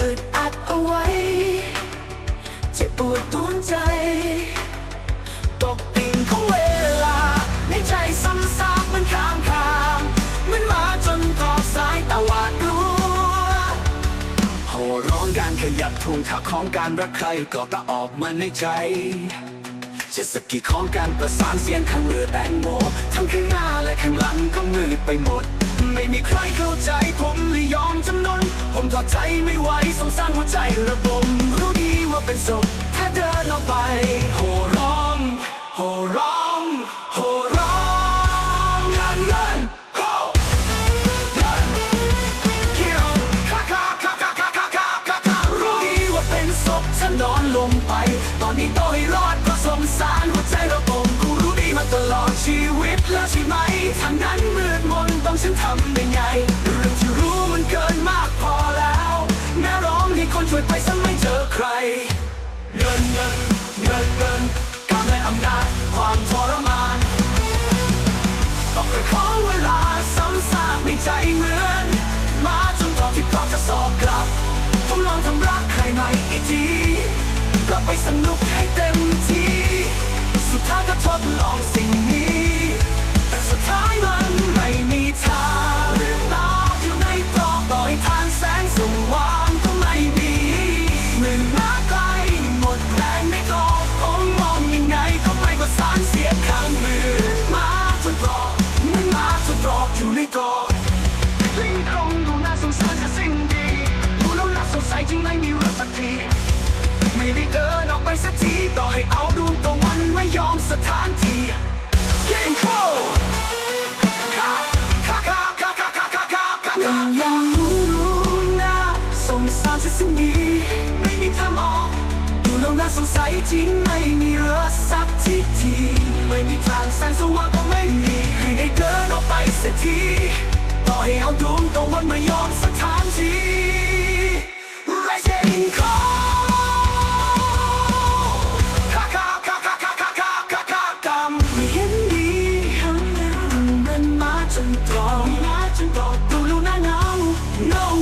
อึดอัดเอาไว้ เจ็บปวดตัวนใจ ตกติ่งของเวลา ในใจซ้ำซากมันค้างคามันมาจนตอบสายตาหวาดกลัวโหร้องการขยับทวงถักของการรักใครก็ตะออกมาในใจจะสกิดของการประสานเสียงข้างเรือแตงโมทั้งข้างน ข้างหลังก็มืดไปหมด ไม่มีใครเข้าใจผมเลยยอมจำนน ผมทอดใจไม่ไหวสงสารหัวใจระบม รู้ดีว่าเป็นศพถ้าเดินออกไป โหร้องโหร้องโหร้องเงินเงินโหเงินเกี่ยวคาคาคาคาคาคาคาคาคารู้ดีว่าเป็นศพฉันนอนลงไป ตอนนี้ต้องให้รอดเพราะสงสารหัวใจระบมกูรู้ดีมาตลอดชีวิตแล้วใช่ไหม ทางนั้นมืดมนต้องฉันทำได้ไงเรื่องที่รู้มันเกินมากพอแล้วแม่ร้องให้คนช่วยไปซะไม่เจอใคร เงินเงินเงินเงินกำและอำนาจความทรมานต้องไปขอเวลาซ้ำซากในใจเหมือน มาจนตอนที่พร้อมจะสอบกลับผมลองทำรักใครใหม่อีกทีกลับไปสนุกให้เต็มที่สุดท้ายก็ทดลองสิ่งนี้ อกลิงคงดูน่าสงสารจะสิ้นดีดูแล้วน่าสงสัยจึงไม่มีรื่องสักที ไม่ได้เดินออกไปสักที ต่อให้เอาดวงตะวันไม่ยอมสถานที่เก่งโคคาคาคาคาคาคาคาคาคายังรู้รู้นะสงสารจะสิ้นดีไม่มีทางออกดูแล้วน่าสงสัยจริงไม่มีรือสักทีทีไม่มีทางแสงสว่างก็ไม่มี ฉันตรงนะฉันบอกดูแล้วนะเงา no